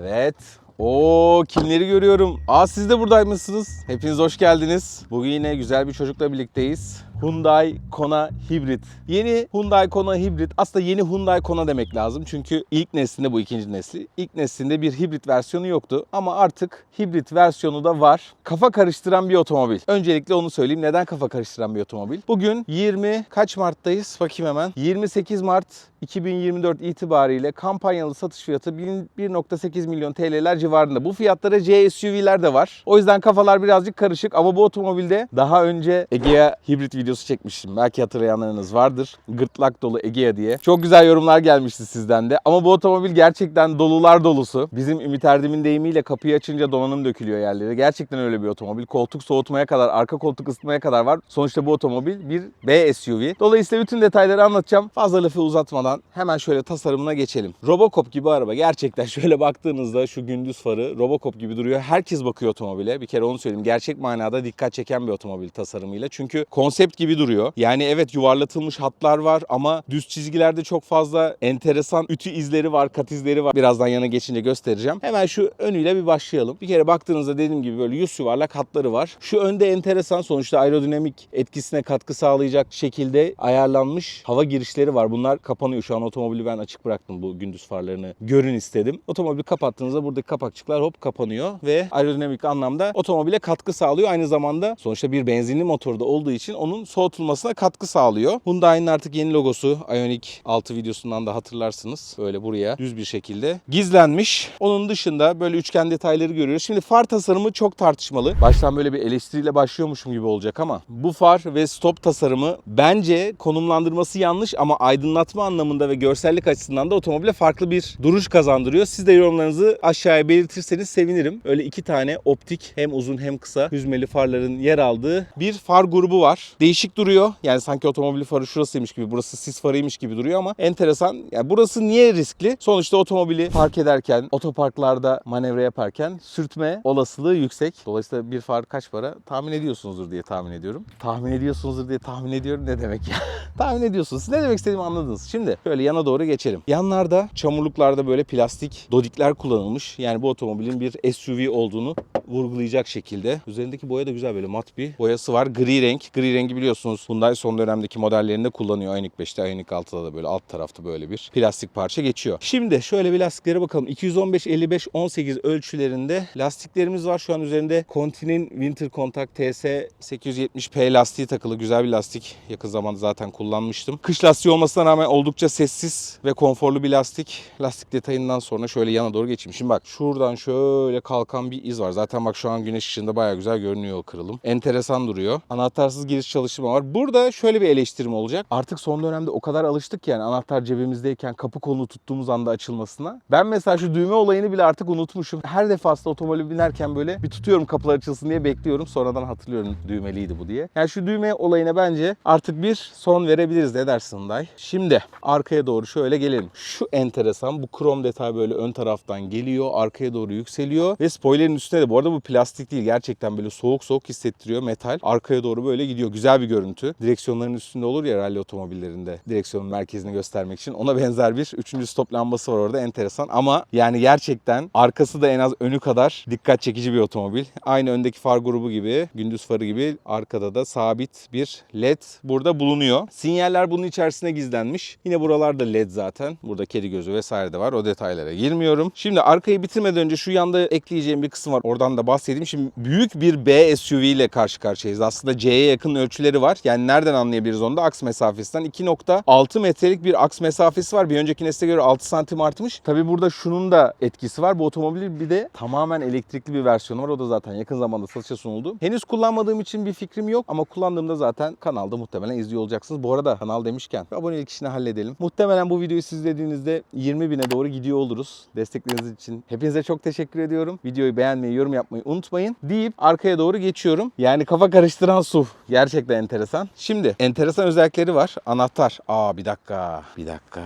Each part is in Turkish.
Evet. Oo kimleri görüyorum. Aa siz de buradaymışsınız. Hepiniz hoş geldiniz. Bugün yine güzel bir çocukla birlikteyiz. Hyundai Kona Hibrit. Yeni Hyundai Kona Hibrit. Aslında yeni Hyundai Kona demek lazım. Çünkü ilk neslinde bu ikinci nesli. İlk neslinde bir hibrit versiyonu yoktu. Ama artık hibrit versiyonu da var. Kafa karıştıran bir otomobil. Öncelikle onu söyleyeyim. Neden kafa karıştıran bir otomobil? Bugün 20 kaç Mart'tayız? Bakayım hemen. 28 Mart 2024 itibariyle kampanyalı satış fiyatı 1.8 milyon TL'ler civarında. Bu fiyatlara C SUV'ler de var. O yüzden kafalar birazcık karışık ama bu otomobilde daha önce Egea hibrit videosu çekmiştim. Belki hatırlayanlarınız vardır. Gırtlak dolu Egea diye. Çok güzel yorumlar gelmişti sizden de. Ama bu otomobil gerçekten dolular dolusu. Bizim Ümit Erdem'in deyimiyle kapıyı açınca donanım dökülüyor yerlere. Gerçekten öyle bir otomobil. Koltuk soğutmaya kadar, arka koltuk ısıtmaya kadar var. Sonuçta bu otomobil bir B SUV. Dolayısıyla bütün detayları anlatacağım. Fazla lafı uzatmadan hemen şöyle tasarımına geçelim. Robocop gibi araba. Gerçekten şöyle baktığınızda şu gündüz farı Robocop gibi duruyor. Herkes bakıyor otomobile. Bir kere onu söyleyeyim. Gerçek manada dikkat çeken bir otomobil tasarımıyla. Çünkü konsept gibi duruyor. Yani evet yuvarlatılmış hatlar var ama düz çizgilerde çok fazla enteresan ütü izleri var, kat izleri var. Birazdan yana geçince göstereceğim. Hemen şu önüyle bir başlayalım. Bir kere baktığınızda dediğim gibi böyle yüz yuvarlak hatları var. Şu önde enteresan sonuçta aerodinamik etkisine katkı sağlayacak şekilde ayarlanmış hava girişleri var. Bunlar kapanıyor. Şu an otomobili ben açık bıraktım bu gündüz farlarını görün istedim. Otomobili kapattığınızda buradaki kapakçıklar hop kapanıyor ve aerodinamik anlamda otomobile katkı sağlıyor. Aynı zamanda sonuçta bir benzinli motorda olduğu için onun soğutulmasına katkı sağlıyor. Hyundai'nin artık yeni logosu Ioniq 6 videosundan da hatırlarsınız. Böyle buraya düz bir şekilde gizlenmiş. Onun dışında böyle üçgen detayları görüyoruz. Şimdi far tasarımı çok tartışmalı. Baştan böyle bir eleştiriyle başlıyormuşum gibi olacak ama bu far ve stop tasarımı bence konumlandırması yanlış ama aydınlatma anlamında ve görsellik açısından da otomobile farklı bir duruş kazandırıyor. Siz de yorumlarınızı aşağıya belirtirseniz sevinirim. Öyle iki tane optik hem uzun hem kısa hüzmeli farların yer aldığı bir far grubu var. Değişik duruyor. Yani sanki otomobil farı şurasıymış gibi, burası sis farıymış gibi duruyor ama enteresan. Yani burası niye riskli? Sonuçta otomobili park ederken, otoparklarda manevra yaparken sürtme olasılığı yüksek. Dolayısıyla bir far kaç para? Tahmin ediyorsunuzdur diye tahmin ediyorum. Tahmin ediyorsunuzdur diye tahmin ediyorum ne demek ya? tahmin ediyorsunuz. Ne demek istediğimi anladınız. Şimdi şöyle yana doğru geçelim. Yanlarda çamurluklarda böyle plastik dodikler kullanılmış. Yani bu otomobilin bir SUV olduğunu vurgulayacak şekilde. Üzerindeki boya da güzel böyle mat bir boyası var. Gri renk. Gri rengi biliyorsunuz Hyundai son dönemdeki modellerinde kullanıyor. Ioniq 5'te, Ioniq 6'da da böyle alt tarafta böyle bir plastik parça geçiyor. Şimdi şöyle bir lastiklere bakalım. 215 55 18 ölçülerinde lastiklerimiz var. Şu an üzerinde Continen Winter Contact TS 870P lastiği takılı. Güzel bir lastik. Yakın zamanda zaten kullanmıştım. Kış lastiği olmasına rağmen oldukça sessiz ve konforlu bir lastik. Lastik detayından sonra şöyle yana doğru geçeyim. Şimdi bak şuradan şöyle kalkan bir iz var. Zaten bak şu an güneş ışığında baya güzel görünüyor o kırılım. Enteresan duruyor. Anahtarsız giriş çalışma var. Burada şöyle bir eleştirim olacak. Artık son dönemde o kadar alıştık ki yani anahtar cebimizdeyken kapı kolunu tuttuğumuz anda açılmasına. Ben mesela şu düğme olayını bile artık unutmuşum. Her defasında otomobile binerken böyle bir tutuyorum kapılar açılsın diye bekliyorum. Sonradan hatırlıyorum düğmeliydi bu diye. Yani şu düğme olayına bence artık bir son verebiliriz. Ne dersin Hyundai? Şimdi arkaya doğru şöyle gelelim. Şu enteresan bu krom detay böyle ön taraftan geliyor. Arkaya doğru yükseliyor. Ve spoilerin üstüne de bu arada bu plastik değil. Gerçekten böyle soğuk soğuk hissettiriyor metal. Arkaya doğru böyle gidiyor. Güzel bir görüntü. Direksiyonların üstünde olur ya rally otomobillerinde. Direksiyonun merkezini göstermek için. Ona benzer bir üçüncü stop lambası var orada. Enteresan. Ama yani gerçekten arkası da en az önü kadar dikkat çekici bir otomobil. Aynı öndeki far grubu gibi, gündüz farı gibi arkada da sabit bir led burada bulunuyor. Sinyaller bunun içerisine gizlenmiş. Yine buralarda led zaten. Burada kedi gözü vesaire de var. O detaylara girmiyorum. Şimdi arkayı bitirmeden önce şu yanda ekleyeceğim bir kısım var. Oradan da bahsedeyim. Şimdi büyük bir B SUV ile karşı karşıyayız. Aslında C'ye yakın ölçüleri var. Yani nereden anlayabiliriz onu da aks mesafesinden. 2.6 metrelik bir aks mesafesi var. Bir önceki nesle göre 6 santim artmış. Tabi burada şunun da etkisi var. Bu otomobilin bir de tamamen elektrikli bir versiyonu var. O da zaten yakın zamanda satışa sunuldu. Henüz kullanmadığım için bir fikrim yok ama kullandığımda zaten kanalda muhtemelen izliyor olacaksınız. Bu arada kanal demişken abonelik işini halledelim. Muhtemelen bu videoyu siz izlediğinizde 20 bine doğru gidiyor oluruz. Destekleriniz için hepinize çok teşekkür ediyorum. Videoyu beğenmeyi, yorum yapmayı unutmayın deyip arkaya doğru geçiyorum. Yani kafa karıştıran su. Gerçekten enteresan. Şimdi enteresan özellikleri var. Anahtar. Aa bir dakika. Bir dakika.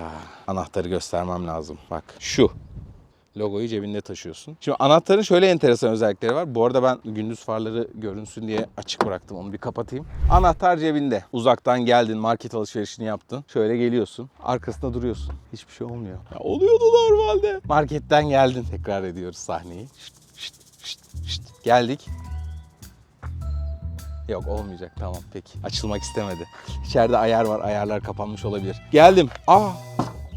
Anahtarı göstermem lazım. Bak şu. Logoyu cebinde taşıyorsun. Şimdi anahtarın şöyle enteresan özellikleri var. Bu arada ben gündüz farları görünsün diye açık bıraktım. Onu bir kapatayım. Anahtar cebinde. Uzaktan geldin, market alışverişini yaptın. Şöyle geliyorsun. Arkasında duruyorsun. Hiçbir şey olmuyor. Ya oluyordu normalde. Marketten geldin. Tekrar ediyoruz sahneyi. Şşt, şşt, şşt, şşt. Geldik. Yok olmayacak tamam peki. Açılmak istemedi. İçeride ayar var. Ayarlar kapanmış olabilir. Geldim. Aa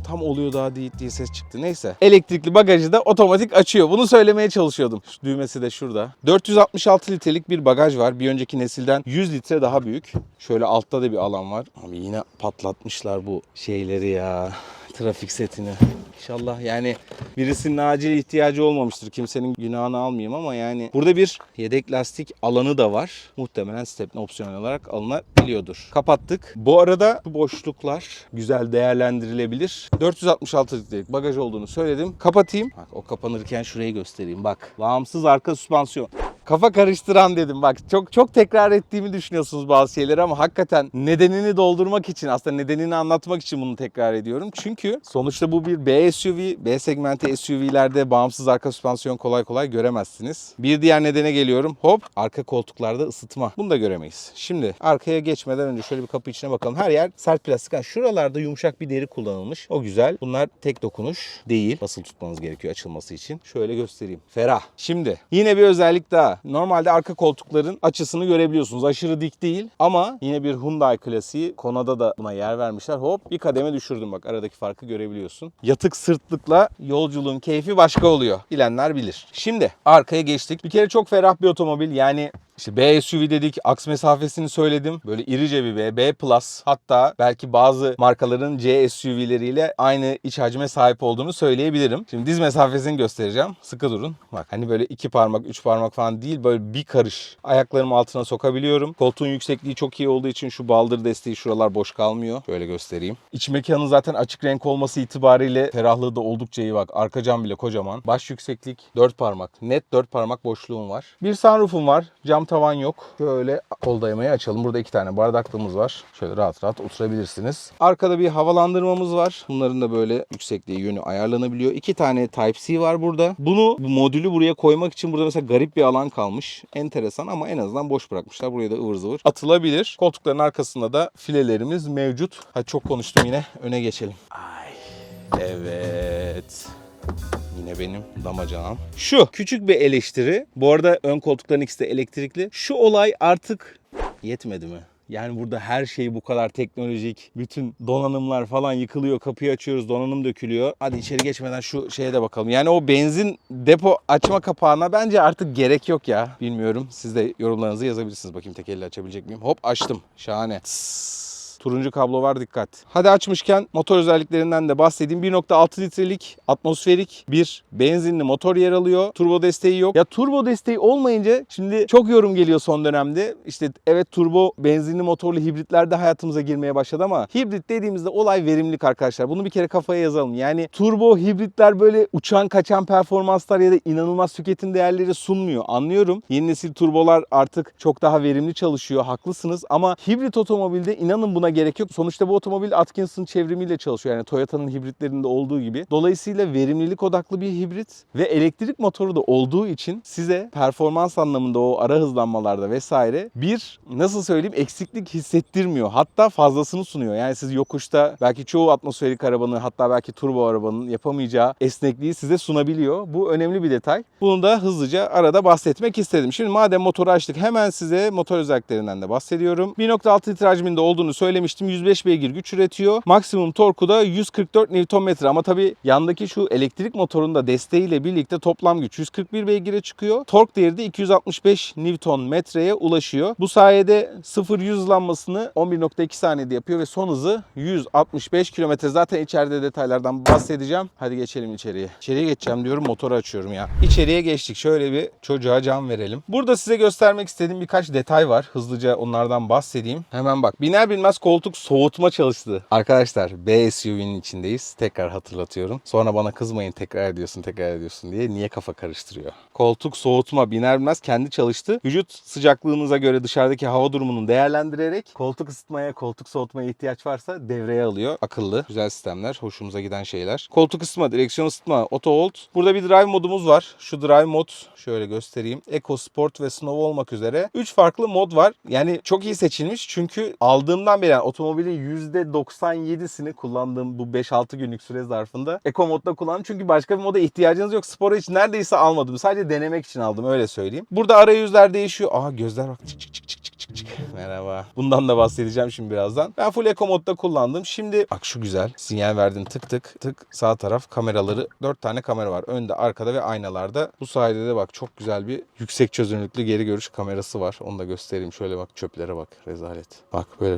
tam oluyor daha değil diye ses çıktı. Neyse. Elektrikli bagajı da otomatik açıyor. Bunu söylemeye çalışıyordum. Şu düğmesi de şurada. 466 litrelik bir bagaj var. Bir önceki nesilden 100 litre daha büyük. Şöyle altta da bir alan var. Abi yine patlatmışlar bu şeyleri ya. Trafik setini. İnşallah yani birisinin acil ihtiyacı olmamıştır. Kimsenin günahını almayayım ama yani burada bir yedek lastik alanı da var. Muhtemelen stepne opsiyonel olarak alınabiliyordur. Kapattık. Bu arada bu boşluklar güzel değerlendirilebilir. 466 litrelik bagaj olduğunu söyledim. Kapatayım. Bak o kapanırken şurayı göstereyim. Bak bağımsız arka süspansiyon. Kafa karıştıran dedim bak çok çok tekrar ettiğimi düşünüyorsunuz bazı şeyleri ama hakikaten nedenini doldurmak için aslında nedenini anlatmak için bunu tekrar ediyorum. Çünkü sonuçta bu bir B SUV, B segmenti SUV'lerde bağımsız arka süspansiyon kolay kolay göremezsiniz. Bir diğer nedene geliyorum. Hop arka koltuklarda ısıtma. Bunu da göremeyiz. Şimdi arkaya geçmeden önce şöyle bir kapı içine bakalım. Her yer sert plastik. Ha, şuralarda yumuşak bir deri kullanılmış. O güzel. Bunlar tek dokunuş değil. Basılı tutmanız gerekiyor açılması için. Şöyle göstereyim. Ferah. Şimdi yine bir özellik daha. Normalde arka koltukların açısını görebiliyorsunuz. Aşırı dik değil ama yine bir Hyundai klasiği. Konada da buna yer vermişler. Hop bir kademe düşürdüm bak. Aradaki farkı görebiliyorsun. Yatık sırtlıkla yolculuğun keyfi başka oluyor. Bilenler bilir. Şimdi arkaya geçtik. Bir kere çok ferah bir otomobil. Yani işte B SUV dedik, aks mesafesini söyledim. Böyle irice bir B, B Plus. Hatta belki bazı markaların C SUV'leriyle aynı iç hacme sahip olduğunu söyleyebilirim. Şimdi diz mesafesini göstereceğim. Sıkı durun. Bak hani böyle iki parmak, üç parmak falan değil. Böyle bir karış. Ayaklarımı altına sokabiliyorum. Koltuğun yüksekliği çok iyi olduğu için şu baldır desteği şuralar boş kalmıyor. Böyle göstereyim. İç mekanın zaten açık renk olması itibariyle ferahlığı da oldukça iyi bak. Arka cam bile kocaman. Baş yükseklik 4 parmak. Net 4 parmak boşluğum var. Bir sunroofum var. Cam tavan yok. Şöyle kol dayamayı açalım. Burada iki tane bardaklığımız var. Şöyle rahat rahat oturabilirsiniz. Arkada bir havalandırmamız var. Bunların da böyle yüksekliği yönü ayarlanabiliyor. İki tane Type-C var burada. Bunu bu modülü buraya koymak için burada mesela garip bir alan kalmış. Enteresan ama en azından boş bırakmışlar. Buraya da ıvır zıvır atılabilir. Koltukların arkasında da filelerimiz mevcut. Hadi çok konuştum yine. Öne geçelim. Ay. Evet. Yine benim damacanam. Şu küçük bir eleştiri. Bu arada ön koltukların ikisi de elektrikli. Şu olay artık yetmedi mi? Yani burada her şey bu kadar teknolojik. Bütün donanımlar falan yıkılıyor. Kapıyı açıyoruz donanım dökülüyor. Hadi içeri geçmeden şu şeye de bakalım. Yani o benzin depo açma kapağına bence artık gerek yok ya. Bilmiyorum. Siz de yorumlarınızı yazabilirsiniz. Bakayım tek açabilecek miyim? Hop açtım. Şahane. Tıs. Turuncu kablo var dikkat. Hadi açmışken motor özelliklerinden de bahsedeyim. 1.6 litrelik atmosferik bir benzinli motor yer alıyor. Turbo desteği yok. Ya turbo desteği olmayınca şimdi çok yorum geliyor son dönemde. İşte evet turbo benzinli motorlu hibritler de hayatımıza girmeye başladı ama hibrit dediğimizde olay verimlilik arkadaşlar. Bunu bir kere kafaya yazalım. Yani turbo hibritler böyle uçan kaçan performanslar ya da inanılmaz tüketim değerleri sunmuyor. Anlıyorum. Yeni nesil turbolar artık çok daha verimli çalışıyor. Haklısınız ama hibrit otomobilde inanın buna gerek yok. Sonuçta bu otomobil Atkinson çevrimiyle çalışıyor. Yani Toyota'nın hibritlerinde olduğu gibi. Dolayısıyla verimlilik odaklı bir hibrit ve elektrik motoru da olduğu için size performans anlamında o ara hızlanmalarda vesaire bir nasıl söyleyeyim eksiklik hissettirmiyor. Hatta fazlasını sunuyor. Yani siz yokuşta belki çoğu atmosferik arabanın hatta belki turbo arabanın yapamayacağı esnekliği size sunabiliyor. Bu önemli bir detay. Bunu da hızlıca arada bahsetmek istedim. Şimdi madem motoru açtık hemen size motor özelliklerinden de bahsediyorum. 1.6 litre hacminde olduğunu söylemiştim. 105 beygir güç üretiyor. Maksimum torku da 144 Nm ama tabii yandaki şu elektrik motorun da desteğiyle birlikte toplam güç 141 beygire çıkıyor. Tork değeri de 265 Nm'ye ulaşıyor. Bu sayede 0-100 hızlanmasını 11.2 saniyede yapıyor ve son hızı 165 km. Zaten içeride detaylardan bahsedeceğim. Hadi geçelim içeriye. İçeriye geçeceğim diyorum motoru açıyorum ya. İçeriye geçtik. Şöyle bir çocuğa can verelim. Burada size göstermek istediğim birkaç detay var. Hızlıca onlardan bahsedeyim. Hemen bak. Biner binmez koltuk soğutma çalıştı. Arkadaşlar B SUV'nin içindeyiz. Tekrar hatırlatıyorum. Sonra bana kızmayın tekrar ediyorsun tekrar ediyorsun diye. Niye kafa karıştırıyor? Koltuk soğutma biner binmez kendi çalıştı. Vücut sıcaklığınıza göre dışarıdaki hava durumunu değerlendirerek koltuk ısıtmaya, koltuk soğutmaya ihtiyaç varsa devreye alıyor. Akıllı, güzel sistemler, hoşumuza giden şeyler. Koltuk ısıtma, direksiyon ısıtma, auto hold. Burada bir drive modumuz var. Şu drive mod şöyle göstereyim. Eco Sport ve Snow olmak üzere 3 farklı mod var. Yani çok iyi seçilmiş çünkü aldığımdan beri yani otomobilin %97'sini kullandığım bu 5-6 günlük süre zarfında Eco modda kullandım. Çünkü başka bir moda ihtiyacınız yok. Spora hiç neredeyse almadım. Sadece denemek için aldım öyle söyleyeyim. Burada arayüzler değişiyor. Aha gözler bak çık çık çık çık çık çık. Merhaba. Bundan da bahsedeceğim şimdi birazdan. Ben full Eco modda kullandım. Şimdi bak şu güzel. Sinyal verdin tık tık tık. Sağ taraf kameraları. 4 tane kamera var. Önde, arkada ve aynalarda. Bu sayede de bak çok güzel bir yüksek çözünürlüklü geri görüş kamerası var. Onu da göstereyim. Şöyle bak çöplere bak. Rezalet. Bak böyle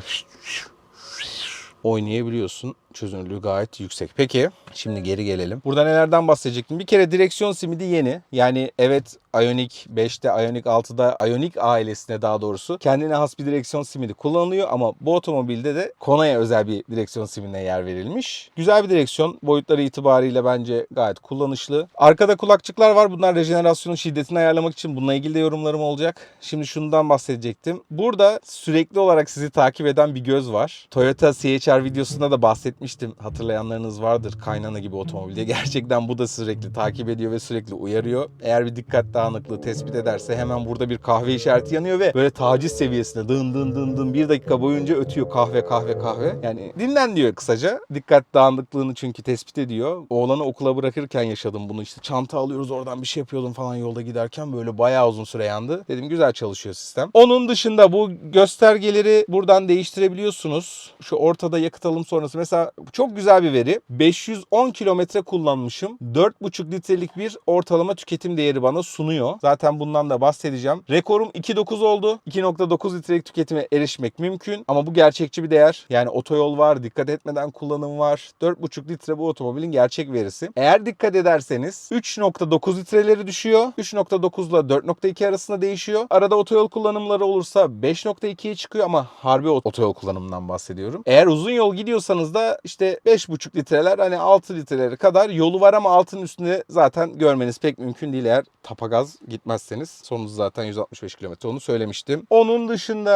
oynayabiliyorsun. Çözünürlüğü gayet yüksek. Peki şimdi geri gelelim. Burada nelerden bahsedecektim? Bir kere direksiyon simidi yeni. Yani evet Ioniq 5'te, Ioniq 6'da, Ioniq ailesine daha doğrusu kendine has bir direksiyon simidi kullanılıyor ama bu otomobilde de Kona'ya özel bir direksiyon simidine yer verilmiş. Güzel bir direksiyon. Boyutları itibariyle bence gayet kullanışlı. Arkada kulakçıklar var. Bunlar rejenerasyonun şiddetini ayarlamak için bununla ilgili de yorumlarım olacak. Şimdi şundan bahsedecektim. Burada sürekli olarak sizi takip eden bir göz var. Toyota CHR videosunda da bahsetmiştim. Hatırlayanlarınız vardır. Kaynana gibi otomobilde. Gerçekten bu da sürekli takip ediyor ve sürekli uyarıyor. Eğer bir dikkat dağınıklığı tespit ederse hemen burada bir kahve işareti yanıyor ve böyle taciz seviyesinde dın dın dın dın bir dakika boyunca ötüyor kahve kahve kahve. Yani dinlen diyor kısaca. Dikkat dağınıklığını çünkü tespit ediyor. Oğlanı okula bırakırken yaşadım bunu işte çanta alıyoruz oradan bir şey yapıyordum falan yolda giderken böyle bayağı uzun süre yandı. Dedim güzel çalışıyor sistem. Onun dışında bu göstergeleri buradan değiştirebiliyorsunuz. Şu ortada yakıt alım sonrası mesela çok güzel bir veri. 510 kilometre kullanmışım. 4,5 litrelik bir ortalama tüketim değeri bana sunuyor. Zaten bundan da bahsedeceğim. Rekorum 2.9 oldu. 2.9 litrelik tüketime erişmek mümkün. Ama bu gerçekçi bir değer. Yani otoyol var, dikkat etmeden kullanım var. 4.5 litre bu otomobilin gerçek verisi. Eğer dikkat ederseniz 3.9 litreleri düşüyor. 3.9 ile 4.2 arasında değişiyor. Arada otoyol kullanımları olursa 5.2'ye çıkıyor ama harbi otoyol kullanımından bahsediyorum. Eğer uzun yol gidiyorsanız da işte 5.5 litreler hani 6 litreleri kadar yolu var ama altının üstünde zaten görmeniz pek mümkün değil eğer tapagaz gitmezseniz. Sonunuz zaten 165 kilometre onu söylemiştim. Onun dışında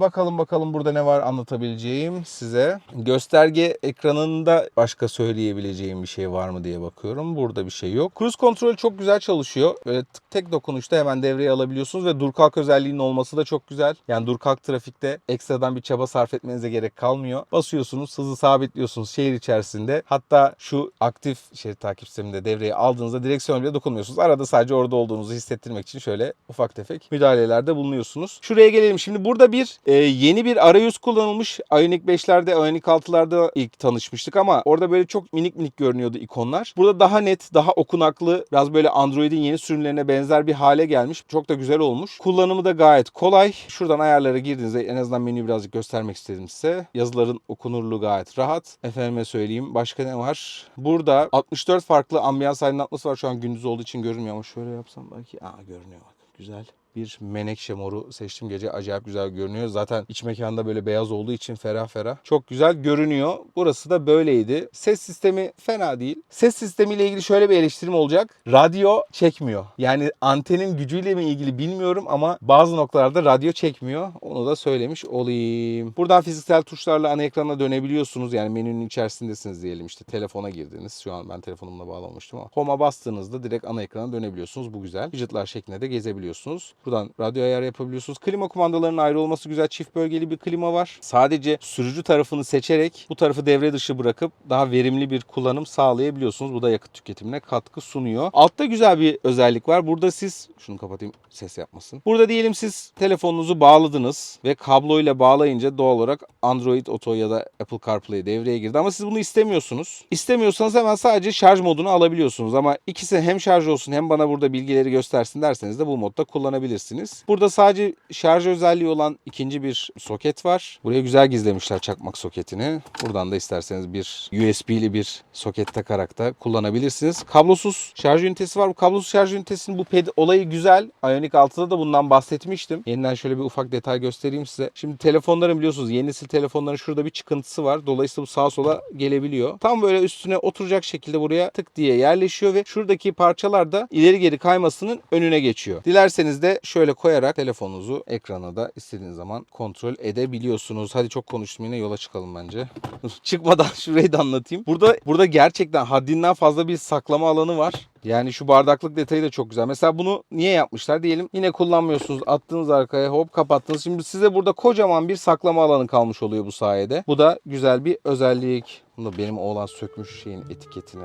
bakalım bakalım burada ne var anlatabileceğim size. Gösterge ekranında başka söyleyebileceğim bir şey var mı diye bakıyorum. Burada bir şey yok. Cruise kontrol çok güzel çalışıyor. Böyle tek dokunuşta hemen devreye alabiliyorsunuz ve dur kalk özelliğinin olması da çok güzel. Yani dur kalk trafikte ekstradan bir çaba sarf etmenize gerek kalmıyor. Basıyorsunuz, hızı sabitliyorsunuz şehir içerisinde. Hatta şu aktif şerit takip sisteminde devreye aldığınızda direksiyona bile dokunmuyorsunuz. Arada sadece orada olduğunuzu hissettirmek için şöyle ufak tefek müdahalelerde bulunuyorsunuz. Şuraya gelelim. Şimdi burada bir e, yeni bir arayüz kullanılmış. Ioniq 5'lerde, Ioniq 6'larda ilk tanışmıştık ama orada böyle çok minik minik görünüyordu ikonlar. Burada daha net, daha okunaklı, biraz böyle Android'in yeni sürümlerine benzer bir hale gelmiş. Çok da güzel olmuş. Kullanımı da gayet kolay. Şuradan ayarlara girdiğinizde en azından menüyü birazcık göstermek istedim size. Yazıların okunurluğu gayet rahat. Efendime söyleyeyim başka ne var? Burada 64 farklı ambiyans aydınlatması var. Şu an gündüz olduğu için görünmüyor ama şöyle yapsam belki. Aa görünüyor bak. Güzel bir menekşe moru seçtim gece. Acayip güzel görünüyor. Zaten iç mekanda böyle beyaz olduğu için ferah ferah. Çok güzel görünüyor. Burası da böyleydi. Ses sistemi fena değil. Ses sistemiyle ilgili şöyle bir eleştirim olacak. Radyo çekmiyor. Yani antenin gücüyle mi ilgili bilmiyorum ama bazı noktalarda radyo çekmiyor. Onu da söylemiş olayım. Buradan fiziksel tuşlarla ana ekrana dönebiliyorsunuz. Yani menünün içerisindesiniz diyelim işte telefona girdiniz. Şu an ben telefonumla bağlamıştım ama home'a bastığınızda direkt ana ekrana dönebiliyorsunuz. Bu güzel. Widgetlar şeklinde de gezebiliyorsunuz. Buradan radyo ayarı yapabiliyorsunuz. Klima kumandalarının ayrı olması güzel. Çift bölgeli bir klima var. Sadece sürücü tarafını seçerek bu tarafı devre dışı bırakıp daha verimli bir kullanım sağlayabiliyorsunuz. Bu da yakıt tüketimine katkı sunuyor. Altta güzel bir özellik var. Burada siz şunu kapatayım ses yapmasın. Burada diyelim siz telefonunuzu bağladınız ve kabloyla bağlayınca doğal olarak Android Auto ya da Apple CarPlay devreye girdi ama siz bunu istemiyorsunuz. İstemiyorsanız hemen sadece şarj modunu alabiliyorsunuz ama ikisi hem şarj olsun hem bana burada bilgileri göstersin derseniz de bu modda kullanabilirsiniz kullanabilirsiniz. Burada sadece şarj özelliği olan ikinci bir soket var. Buraya güzel gizlemişler çakmak soketini. Buradan da isterseniz bir USB'li bir soket takarak da kullanabilirsiniz. Kablosuz şarj ünitesi var. Bu kablosuz şarj ünitesinin bu ped olayı güzel. Ioniq 6'da da bundan bahsetmiştim. Yeniden şöyle bir ufak detay göstereyim size. Şimdi telefonların biliyorsunuz yeni nesil telefonların şurada bir çıkıntısı var. Dolayısıyla bu sağa sola gelebiliyor. Tam böyle üstüne oturacak şekilde buraya tık diye yerleşiyor ve şuradaki parçalar da ileri geri kaymasının önüne geçiyor. Dilerseniz de şöyle koyarak telefonunuzu ekrana da istediğiniz zaman kontrol edebiliyorsunuz. Hadi çok konuştum yine yola çıkalım bence. Çıkmadan şurayı da anlatayım. Burada burada gerçekten haddinden fazla bir saklama alanı var. Yani şu bardaklık detayı da çok güzel. Mesela bunu niye yapmışlar? Diyelim yine kullanmıyorsunuz. Attınız arkaya hop kapattınız. Şimdi size burada kocaman bir saklama alanı kalmış oluyor bu sayede. Bu da güzel bir özellik. Bunu da benim oğlan sökmüş şeyin etiketini.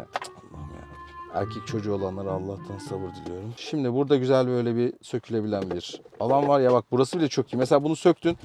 Erkek çocuğu olanlara Allah'tan sabır diliyorum. Şimdi burada güzel böyle bir sökülebilen bir alan var ya bak burası bile çok iyi. Mesela bunu söktün.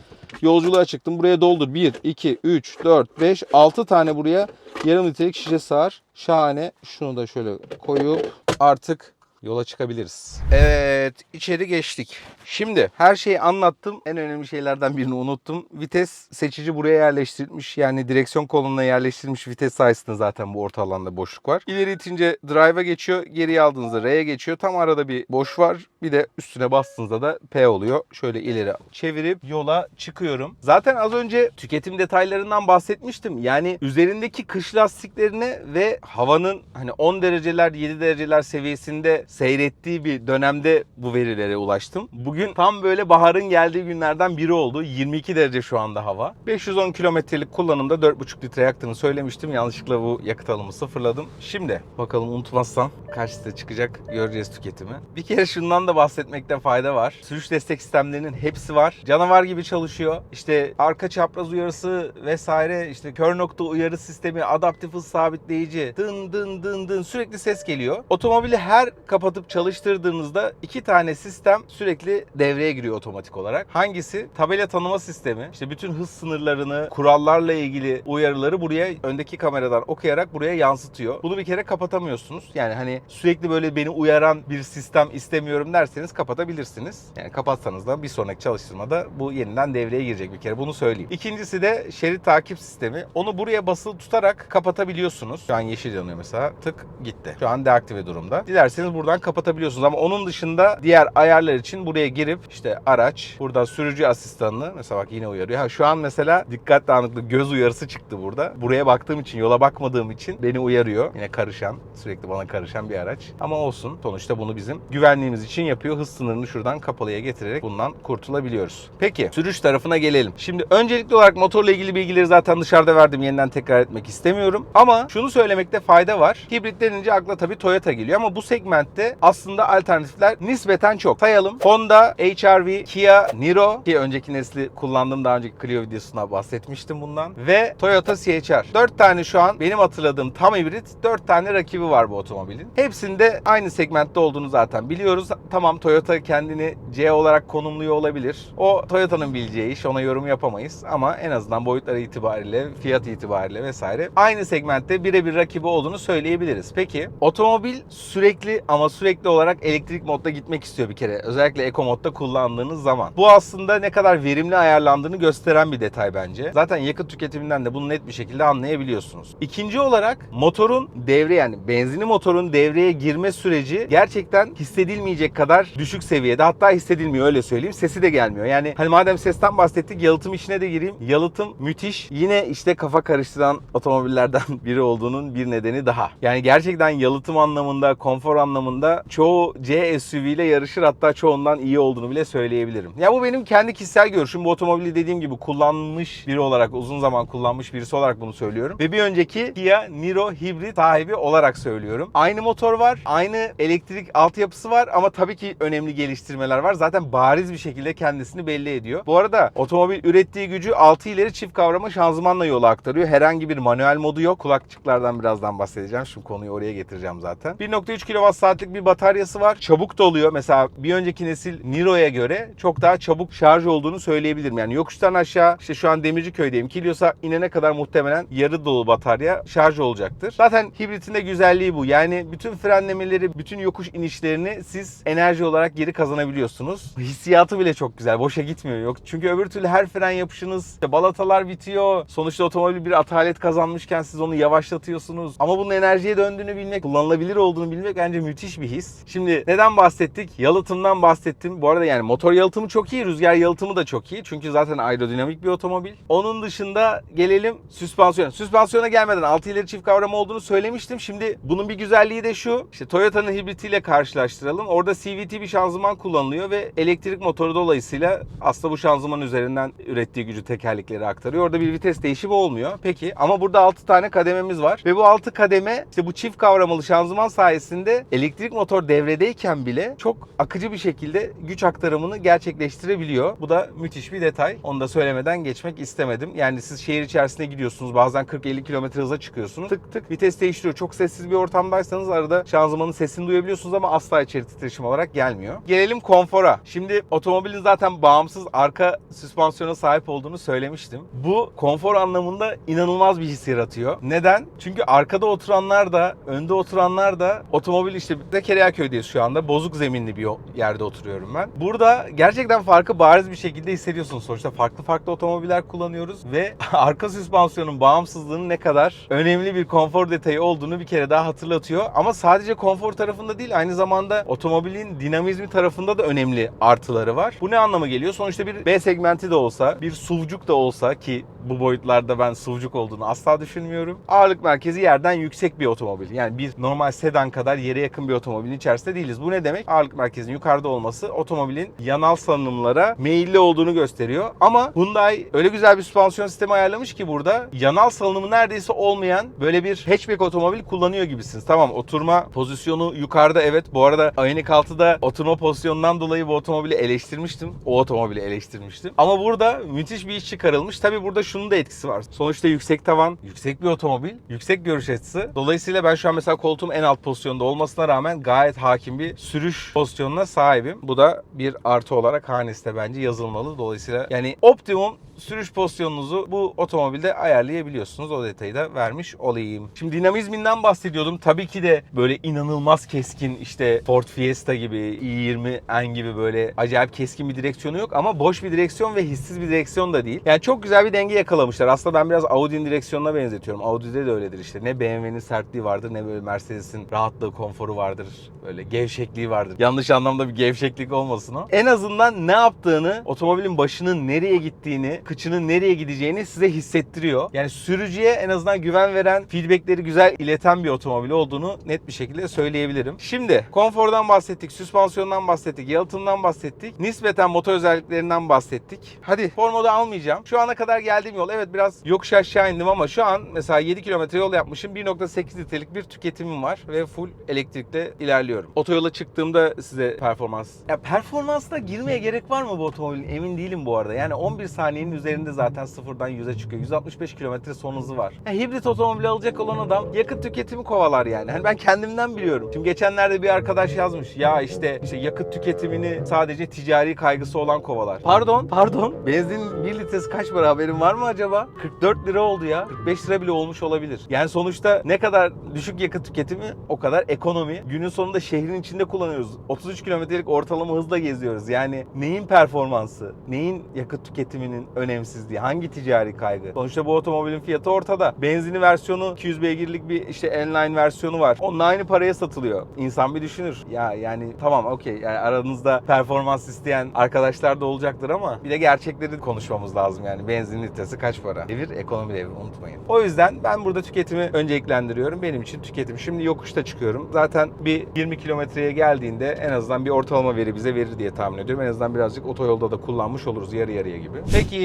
Yolculuğa çıktın. Buraya doldur. 1, 2, 3, 4, 5, 6 tane buraya yarım litrelik şişe sığar. Şahane. Şunu da şöyle koyup artık yola çıkabiliriz. Evet, içeri geçtik. Şimdi her şeyi anlattım. En önemli şeylerden birini unuttum. Vites seçici buraya yerleştirilmiş. Yani direksiyon koluna yerleştirilmiş vites sayesinde zaten bu orta alanda boşluk var. İleri itince drive'a geçiyor. Geriye aldığınızda R'ye geçiyor. Tam arada bir boş var. Bir de üstüne bastığınızda da P oluyor. Şöyle ileri çevirip yola çıkıyorum. Zaten az önce tüketim detaylarından bahsetmiştim. Yani üzerindeki kış lastiklerine ve havanın hani 10 dereceler 7 dereceler seviyesinde seyrettiği bir dönemde bu verilere ulaştım. Bugün tam böyle baharın geldiği günlerden biri oldu. 22 derece şu anda hava. 510 kilometrelik kullanımda 4,5 litre yaktığını söylemiştim. Yanlışlıkla bu yakıt alımı sıfırladım. Şimdi bakalım unutmazsam kaç litre çıkacak göreceğiz tüketimi. Bir kere şundan da bahsetmekte fayda var. Sürüş destek sistemlerinin hepsi var. Canavar gibi çalışıyor. İşte arka çapraz uyarısı vesaire işte kör nokta uyarı sistemi, adaptif hız sabitleyici, dın dın dın dın sürekli ses geliyor. Otomobili her kapatıp çalıştırdığınızda iki tane sistem sürekli devreye giriyor otomatik olarak. Hangisi? Tabela tanıma sistemi. İşte bütün hız sınırlarını, kurallarla ilgili uyarıları buraya öndeki kameradan okuyarak buraya yansıtıyor. Bunu bir kere kapatamıyorsunuz. Yani hani sürekli böyle beni uyaran bir sistem istemiyorum derseniz kapatabilirsiniz. Yani kapatsanız da bir sonraki çalıştırmada bu yeniden devreye girecek bir kere. Bunu söyleyeyim. İkincisi de şerit takip sistemi. Onu buraya basılı tutarak kapatabiliyorsunuz. Şu an yeşil yanıyor mesela. Tık gitti. Şu an deaktive durumda. Dilerseniz buradan kapatabiliyorsunuz ama onun dışında diğer ayarlar için buraya girip işte araç, burada sürücü asistanını mesela bak yine uyarıyor. Ha şu an mesela dikkat dağınıklığı göz uyarısı çıktı burada. Buraya baktığım için, yola bakmadığım için beni uyarıyor. Yine karışan, sürekli bana karışan bir araç. Ama olsun. Sonuçta bunu bizim güvenliğimiz için yapıyor. Hız sınırını şuradan kapalıya getirerek bundan kurtulabiliyoruz. Peki sürüş tarafına gelelim. Şimdi öncelikli olarak motorla ilgili bilgileri zaten dışarıda verdim. Yeniden tekrar etmek istemiyorum. Ama şunu söylemekte fayda var. Hibrit denince akla tabii Toyota geliyor ama bu segmentte aslında alternatifler nispeten çok. Sayalım. Honda, HR-V, Kia, Niro ki önceki nesli kullandığım daha önceki Clio videosunda bahsetmiştim bundan ve Toyota CHR. 4 tane şu an benim hatırladığım tam hibrit 4 tane rakibi var bu otomobilin. Hepsinde aynı segmentte olduğunu zaten biliyoruz. Tamam Toyota kendini C olarak konumluyor olabilir. O Toyota'nın bileceği iş ona yorum yapamayız ama en azından boyutları itibariyle, fiyat itibariyle vesaire aynı segmentte birebir rakibi olduğunu söyleyebiliriz. Peki otomobil sürekli ama sürekli olarak elektrik modda gitmek istiyor bir kere. Özellikle Eco modda kullandığınız zaman. Bu aslında ne kadar verimli ayarlandığını gösteren bir detay bence. Zaten yakıt tüketiminden de bunu net bir şekilde anlayabiliyorsunuz. İkinci olarak motorun devre yani benzinli motorun devreye girme süreci gerçekten hissedilmeyecek kadar düşük seviyede. Hatta hissedilmiyor öyle söyleyeyim. Sesi de gelmiyor. Yani hani madem sesten bahsettik yalıtım işine de gireyim. Yalıtım müthiş. Yine işte kafa karıştıran otomobillerden biri olduğunun bir nedeni daha. Yani gerçekten yalıtım anlamında, konfor anlamında çoğu C SUV ile yarışır hatta çoğundan iyi olduğunu bile söyleyebilirim. Ya bu benim kendi kişisel görüşüm. Bu otomobili dediğim gibi kullanmış biri olarak, uzun zaman kullanmış birisi olarak bunu söylüyorum. Ve bir önceki Kia Niro hibrit sahibi olarak söylüyorum. Aynı motor var, aynı elektrik altyapısı var ama tabii ki önemli geliştirmeler var. Zaten bariz bir şekilde kendisini belli ediyor. Bu arada otomobil ürettiği gücü 6 ileri çift kavrama şanzımanla yola aktarıyor. Herhangi bir manuel modu yok. Kulakçıklardan birazdan bahsedeceğim. Şu konuyu oraya getireceğim zaten. 1.3 kWh saatlik bir bataryası var. Çabuk doluyor. Mesela bir önceki nesil Niro'ya göre çok daha çabuk şarj olduğunu söyleyebilirim. Yani yokuştan aşağı işte şu an Demirciköy'deyim. Kilyos'a inene kadar muhtemelen yarı dolu batarya şarj olacaktır. Zaten hibritin de güzelliği bu. Yani bütün frenlemeleri, bütün yokuş inişlerini siz enerji olarak geri kazanabiliyorsunuz. Hissiyatı bile çok güzel. Boşa gitmiyor. Yok çünkü öbür türlü her fren yapışınız işte balatalar bitiyor. Sonuçta otomobil bir atalet kazanmışken siz onu yavaşlatıyorsunuz. Ama bunun enerjiye döndüğünü bilmek, kullanılabilir olduğunu bilmek bence müthiş bir his. Şimdi neden bahsettik? Yalıtımdan bahsettim. Bu arada yani motor yalıtımı çok iyi, rüzgar yalıtımı da çok iyi. Çünkü zaten aerodinamik bir otomobil. Onun dışında gelelim süspansiyona. Süspansiyona gelmeden 6 ileri çift kavrama olduğunu söylemiştim. Şimdi bunun bir güzelliği de şu. İşte Toyota'nın hibritiyle karşılaştıralım. Orada CVT bir şanzıman kullanılıyor ve elektrik motoru dolayısıyla aslında bu şanzıman üzerinden ürettiği gücü tekerleklere aktarıyor. Orada bir vites değişimi olmuyor. Peki ama burada 6 tane kadememiz var ve bu 6 kademe işte bu çift kavramalı şanzıman sayesinde elektrik motor devredeyken bile çok akıcı bir şekilde güç aktarımını gerçekleştirebiliyor. Bu da müthiş bir detay. Onu da söylemeden geçmek istemedim. Yani siz şehir içerisine gidiyorsunuz. Bazen 40-50 km hıza çıkıyorsunuz. Tık tık vites değiştiriyor. Çok sessiz bir ortamdaysanız arada şanzımanın sesini duyabiliyorsunuz ama asla içeri titreşim olarak gelmiyor. Gelelim konfora. Şimdi otomobilin zaten bağımsız arka süspansiyona sahip olduğunu söylemiştim. Bu konfor anlamında inanılmaz bir his yaratıyor. Neden? Çünkü arkada oturanlar da, önde oturanlar da otomobil işte Zekeriya köydeyiz şu anda. Bozuk zeminli bir yerde oturuyorum ben. Burada gerçekten farkı bariz bir şekilde hissediyorsunuz. Sonuçta farklı farklı otomobiller kullanıyoruz ve arka süspansiyonun bağımsızlığının ne kadar önemli bir konfor detayı olduğunu bir kere daha hatırlatıyor. Ama sadece konfor tarafında değil aynı zamanda otomobilin dinamizmi tarafında da önemli artıları var. Bu ne anlama geliyor? Sonuçta bir B segmenti de olsa, bir SUV'cuk da olsa ki bu boyutlarda ben SUV'cuk olduğunu asla düşünmüyorum. Ağırlık merkezi yerden yüksek bir otomobil. Yani bir normal sedan kadar yere yakın bir otomobilin içerisinde değiliz. Bu ne demek? Ağırlık merkezinin yukarıda olması otomobilin yanal salınımlara meyilli olduğunu gösteriyor. Ama Hyundai öyle güzel bir süspansiyon sistemi ayarlamış ki burada yanal salınımı neredeyse olmayan böyle bir hatchback otomobil kullanıyor gibisiniz. Tamam oturma pozisyonu yukarıda evet. Bu arada Ioniq 6'da oturma pozisyonundan dolayı bu otomobili eleştirmiştim. O otomobili eleştirmiştim. Ama burada müthiş bir iş çıkarılmış. Tabi burada şunun da etkisi var. Sonuçta yüksek tavan, yüksek bir otomobil, yüksek görüş açısı. Dolayısıyla ben şu an mesela koltuğum en alt pozisyonda olmasına rağmen gayet hakim bir sürüş pozisyonuna sahibim. Bu da bir artı olarak hanesinde bence yazılmalı. Dolayısıyla yani optimum sürüş pozisyonunuzu bu otomobilde ayarlayabiliyorsunuz. O detayı da vermiş olayım. Şimdi dinamizminden bahsediyordum. Tabii ki de böyle inanılmaz keskin işte Ford Fiesta gibi, i20 N gibi böyle acayip keskin bir direksiyonu yok ama boş bir direksiyon ve hissiz bir direksiyon da değil. Yani çok güzel bir denge yakalamışlar. Aslında ben biraz Audi'nin direksiyonuna benzetiyorum. Audi'de de öyledir işte. Ne BMW'nin sertliği vardır ne böyle Mercedes'in rahatlığı, konforu vardır. Böyle gevşekliği vardır. Yanlış anlamda bir gevşeklik olmasın o. En azından ne yaptığını, otomobilin başının nereye gittiğini, kıçının nereye gideceğini size hissettiriyor. Yani sürücüye en azından güven veren, feedbackleri güzel ileten bir otomobil olduğunu net bir şekilde söyleyebilirim. Şimdi konfordan bahsettik, süspansiyondan bahsettik, yalıtımdan bahsettik. Nispeten motor özelliklerinden bahsettik. Hadi formoda almayacağım. Şu ana kadar geldiğim yol evet biraz yokuş aşağı indim ama şu an mesela 7 kilometre yol yapmışım. 1.8 litrelik bir tüketimim var ve full elektrikle ilerliyorum. Otoyola çıktığımda size performans. Ya performansına girmeye gerek var mı bu otomobilin? Emin değilim bu arada. Yani 11 saniyenin üzerinde zaten sıfırdan 100'e çıkıyor. 165 kilometre son hızı var. Ya hibrit otomobil alacak olan adam yakıt tüketimi kovalar yani. Hani ben kendimden biliyorum. Şimdi geçenlerde bir arkadaş yazmış. Ya işte, işte yakıt tüketimini sadece ticari kaygısı olan kovalar. Pardon, pardon. Benzin 1 litresi kaç para haberin var mı acaba? 44 lira oldu ya. 45 lira bile olmuş olabilir. Yani sonuçta ne kadar düşük yakıt tüketimi o kadar ekonomi. Günün sonunda şehrin içinde kullanıyoruz. 33 kilometrelik ortalama hızla geziyoruz. Yani neyin performansı, neyin yakıt tüketiminin önemsizliği, hangi ticari kaygı? Sonuçta bu otomobilin fiyatı ortada. Benzini versiyonu 200 beygirlik bir işte N-Line versiyonu var. Onun aynı paraya satılıyor. İnsan bir düşünür. Ya yani tamam okey yani aranızda performans isteyen arkadaşlar da olacaktır ama bir de gerçekleri konuşmamız lazım yani. Benzin litresi kaç para? Devir ekonomi devri unutmayın. O yüzden ben burada tüketimi önceliklendiriyorum. Benim için tüketim. Şimdi yokuşta çıkıyorum. Zaten bir 20 kilometreye geldiğinde en azından bir ortalama veri bize verir diye tahmin ediyorum. En azından birazcık otoyolda da kullanmış oluruz yarı yarıya gibi. Peki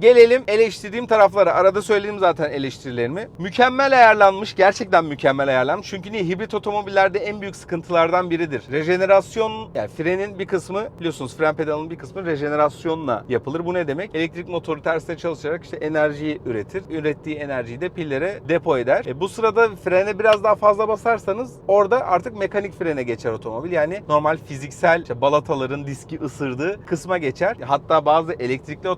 gelelim eleştirdiğim taraflara. Arada söyledim zaten eleştirilerimi. Mükemmel ayarlanmış. Gerçekten mükemmel ayarlanmış. Çünkü niye? Hibrit otomobillerde en büyük sıkıntılardan biridir. Rejenerasyon, yani frenin bir kısmı biliyorsunuz fren pedalının bir kısmı rejenerasyonla yapılır. Bu ne demek? Elektrik motoru tersine çalışarak işte enerjiyi üretir. Ürettiği enerjiyi de pillere depo eder. E, bu sırada frene biraz daha fazla basarsanız orada artık mekanik frene geçer otomobil. Yani normal fiziksel işte balataların diski ısırdığı kısma geçer. Hatta bazı elektrikli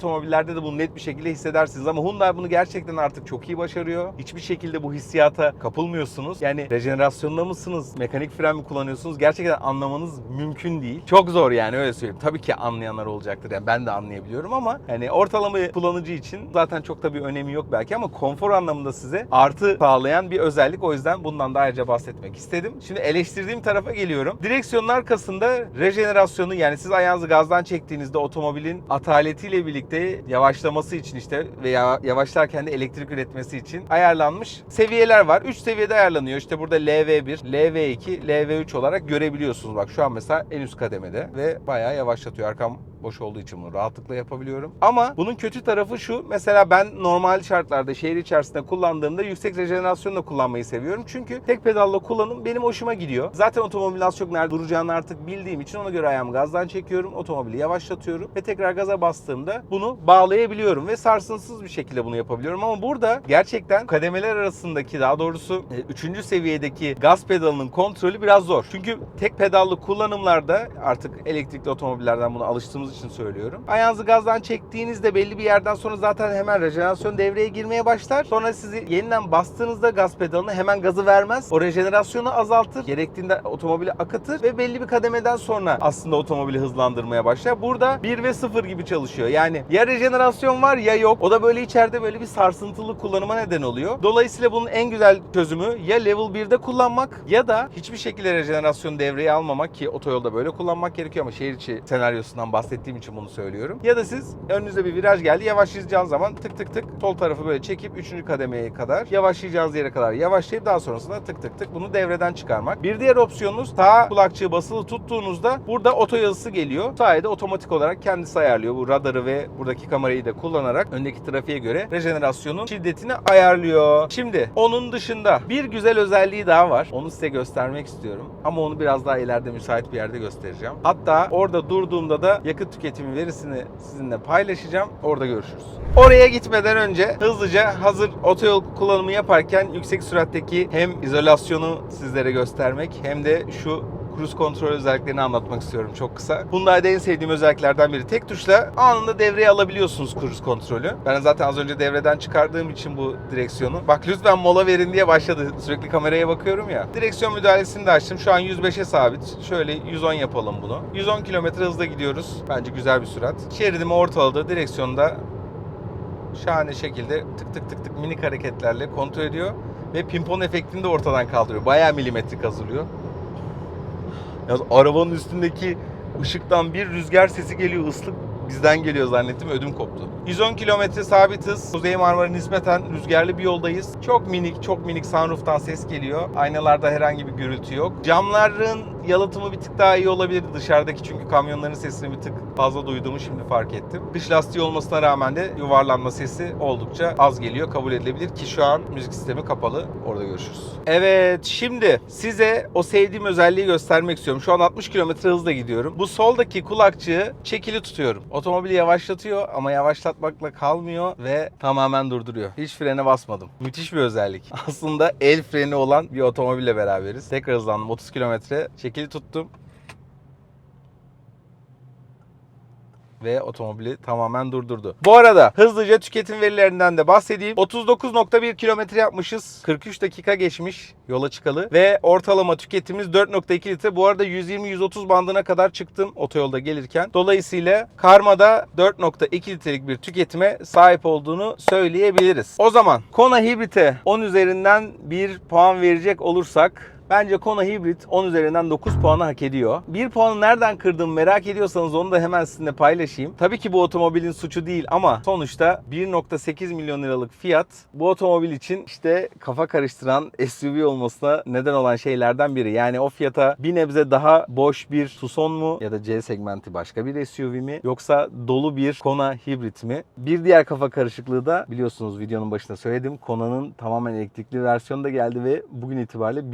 otomobillerde de bunu net bir şekilde hissedersiniz ama Hyundai bunu gerçekten artık çok iyi başarıyor. Hiçbir şekilde bu hissiyata kapılmıyorsunuz. Yani rejenerasyonda mısınız? Mekanik fren mi kullanıyorsunuz? Gerçekten anlamanız mümkün değil. Çok zor yani öyle söyleyeyim. Tabii ki anlayanlar olacaktır. Yani ben de anlayabiliyorum ama yani ortalama kullanıcı için zaten çok da bir önemi yok belki ama konfor anlamında size artı sağlayan bir özellik. O yüzden bundan da ayrıca bahsetmek istedim. Şimdi eleştirdiğim tarafa geliyorum. Direksiyonun arkasında rejenerasyonu yani siz ayağınızı gazdan çektiğinizde otomobilin ataletiyle birlikte yavaşlaması için işte veya yavaşlarken de elektrik üretmesi için ayarlanmış seviyeler var. 3 seviyede ayarlanıyor. İşte burada LV1, LV2, LV3 olarak görebiliyorsunuz. Bak şu an mesela en üst kademede ve bayağı yavaşlatıyor. Arkam boş olduğu için bunu rahatlıkla yapabiliyorum. Ama bunun kötü tarafı şu. Mesela ben normal şartlarda şehir içerisinde kullandığımda yüksek rejenerasyonla kullanmayı seviyorum. Çünkü tek pedalla kullanım benim hoşuma gidiyor. Zaten otomobilin az çok nerede duracağını artık bildiğim için ona göre ayağımı gazdan çekiyorum. Otomobili yavaşlatıyorum ve tekrar gaza bastığımda bunu bağlayabiliyorum ve sarsıntısız bir şekilde bunu yapabiliyorum. Ama burada gerçekten kademeler arasındaki daha doğrusu 3. seviyedeki gaz pedalının kontrolü biraz zor. Çünkü tek pedallı kullanımlarda artık elektrikli otomobillerden buna alıştığımız için söylüyorum. Ayağınızı gazdan çektiğinizde belli bir yerden sonra zaten hemen rejenerasyon devreye girmeye başlar. Sonra sizi yeniden bastığınızda gaz pedalını hemen gazı vermez. O rejenerasyonu azaltır. Gerektiğinde otomobili akıtır ve belli bir kademeden sonra aslında otomobili hızlandırmaya başlar. Burada 1 ve 0 gibi çalışıyor. Yani ya rejenerasyon var ya yok. O da böyle içeride böyle bir sarsıntılı kullanıma neden oluyor. Dolayısıyla bunun en güzel çözümü ya level 1'de kullanmak ya da hiçbir şekilde rejenerasyon devreye almamak ki otoyolda böyle kullanmak gerekiyor ama şehir içi senaryosundan bahsettiğim için bunu söylüyorum. Ya da siz önünüze bir viraj geldi yavaşlayacağınız zaman tık tık tık sol tarafı böyle çekip 3. kademeye kadar yavaşlayacağınız yere kadar yavaşlayıp daha sonrasında tık tık tık bunu devreden çıkarmak. Bir diğer opsiyonunuz sağ kulakçığı basılı tuttuğunuzda burada oto yazısı geliyor. Sayede otomatik olarak kendisi ayarlıyor. Bu radarı ve buradaki kamerayı da kullanarak öndeki trafiğe göre rejenerasyonun şiddetini ayarlıyor. Şimdi onun dışında bir güzel özelliği daha var. Onu size göstermek istiyorum. Ama onu biraz daha ileride müsait bir yerde göstereceğim. Hatta orada durduğumda da yakıt tüketimi verisini sizinle paylaşacağım. Orada görüşürüz. Oraya gitmeden önce hızlıca hazır otoyol kullanımı yaparken yüksek süratteki hem izolasyonu sizlere göstermek hem de şu cruise kontrol özelliklerini anlatmak istiyorum çok kısa. Hyundai'de en sevdiğim özelliklerden biri. Tek tuşla anında devreye alabiliyorsunuz cruise kontrolü. Ben zaten az önce devreden çıkardığım için bu direksiyonu. Bak lütfen mola verin diye başladı. Sürekli kameraya bakıyorum ya. Direksiyon müdahalesini de açtım. Şu an 105'e sabit. Şöyle 110 yapalım bunu. 110 km hızla gidiyoruz. Bence güzel bir sürat. Şeridimi ortaladı. Direksiyonda şahane şekilde tık tık tık tık minik hareketlerle kontrol ediyor. Ve pimpon efektini de ortadan kaldırıyor. Bayağı milimetrik hazırlıyor. Ya arabanın üstündeki ışıktan bir rüzgar sesi geliyor. ıslık bizden geliyor zannettim. Ödüm koptu. 110 km sabit hız. Kuzey Marmara nispeten rüzgarlı bir yoldayız. Çok minik, çok minik sunroof'tan ses geliyor. Aynalarda herhangi bir gürültü yok. Camların yalıtımı bir tık daha iyi olabilirdi dışarıdaki çünkü kamyonların sesini bir tık fazla duyduğumu şimdi fark ettim. Dış lastiği olmasına rağmen de yuvarlanma sesi oldukça az geliyor. Kabul edilebilir ki şu an müzik sistemi kapalı. Orada görüşürüz. Evet şimdi size o sevdiğim özelliği göstermek istiyorum. Şu an 60 km hızla gidiyorum. Bu soldaki kulakçığı çekili tutuyorum. Otomobili yavaşlatıyor ama yavaşlatmakla kalmıyor ve tamamen durduruyor. Hiç frene basmadım. Müthiş bir özellik. Aslında el freni olan bir otomobille beraberiz. Tekrar hızlandım. 30 kilometre çekili tuttum. ve otomobili tamamen durdurdu. Bu arada hızlıca tüketim verilerinden de bahsedeyim. 39.1 kilometre yapmışız. 43 dakika geçmiş yola çıkalı ve ortalama tüketimimiz 4.2 litre. Bu arada 120-130 bandına kadar çıktım otoyolda gelirken. Dolayısıyla Karma'da 4.2 litrelik bir tüketime sahip olduğunu söyleyebiliriz. O zaman Kona Hibrit'e 10 üzerinden bir puan verecek olursak Bence Kona Hybrid 10 üzerinden 9 puanı hak ediyor. 1 puanı nereden kırdım merak ediyorsanız onu da hemen sizinle paylaşayım. Tabii ki bu otomobilin suçu değil ama sonuçta 1.8 milyon liralık fiyat bu otomobil için işte kafa karıştıran SUV olmasına neden olan şeylerden biri. Yani o fiyata bir nebze daha boş bir Tucson mu ya da C segmenti başka bir SUV mi yoksa dolu bir Kona Hybrid mi? Bir diğer kafa karışıklığı da biliyorsunuz videonun başında söyledim. Kona'nın tamamen elektrikli versiyonu da geldi ve bugün itibariyle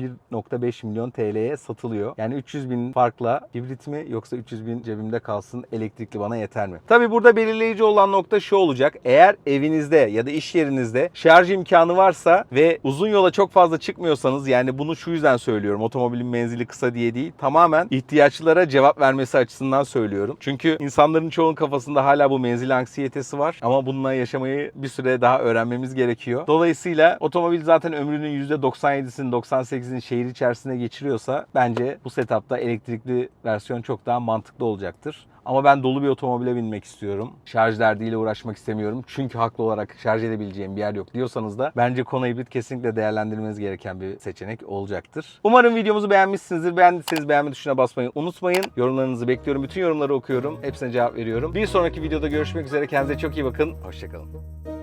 1.5 milyon TL'ye satılıyor. Yani 300 bin farkla hibrit mi yoksa 300 bin cebimde kalsın elektrikli bana yeter mi? Tabi burada belirleyici olan nokta şu olacak. Eğer evinizde ya da iş yerinizde şarj imkanı varsa ve uzun yola çok fazla çıkmıyorsanız yani bunu şu yüzden söylüyorum. Otomobilin menzili kısa diye değil. Tamamen ihtiyaçlara cevap vermesi açısından söylüyorum. Çünkü insanların çoğunun kafasında hala bu menzil anksiyetesi var. Ama bununla yaşamayı bir süre daha öğrenmemiz gerekiyor. Dolayısıyla otomobil zaten ömrünün %97'sini 98'ini şehir içerisinde geçiriyorsa bence bu setupta elektrikli versiyon çok daha mantıklı olacaktır. Ama ben dolu bir otomobile binmek istiyorum. Şarj derdiyle uğraşmak istemiyorum. Çünkü haklı olarak şarj edebileceğim bir yer yok diyorsanız da bence Kona Hibrit kesinlikle değerlendirmeniz gereken bir seçenek olacaktır. Umarım videomuzu beğenmişsinizdir. Beğendiyseniz beğenme tuşuna basmayı unutmayın. Yorumlarınızı bekliyorum. Bütün yorumları okuyorum. Hepsine cevap veriyorum. Bir sonraki videoda görüşmek üzere. Kendinize çok iyi bakın. Hoşçakalın.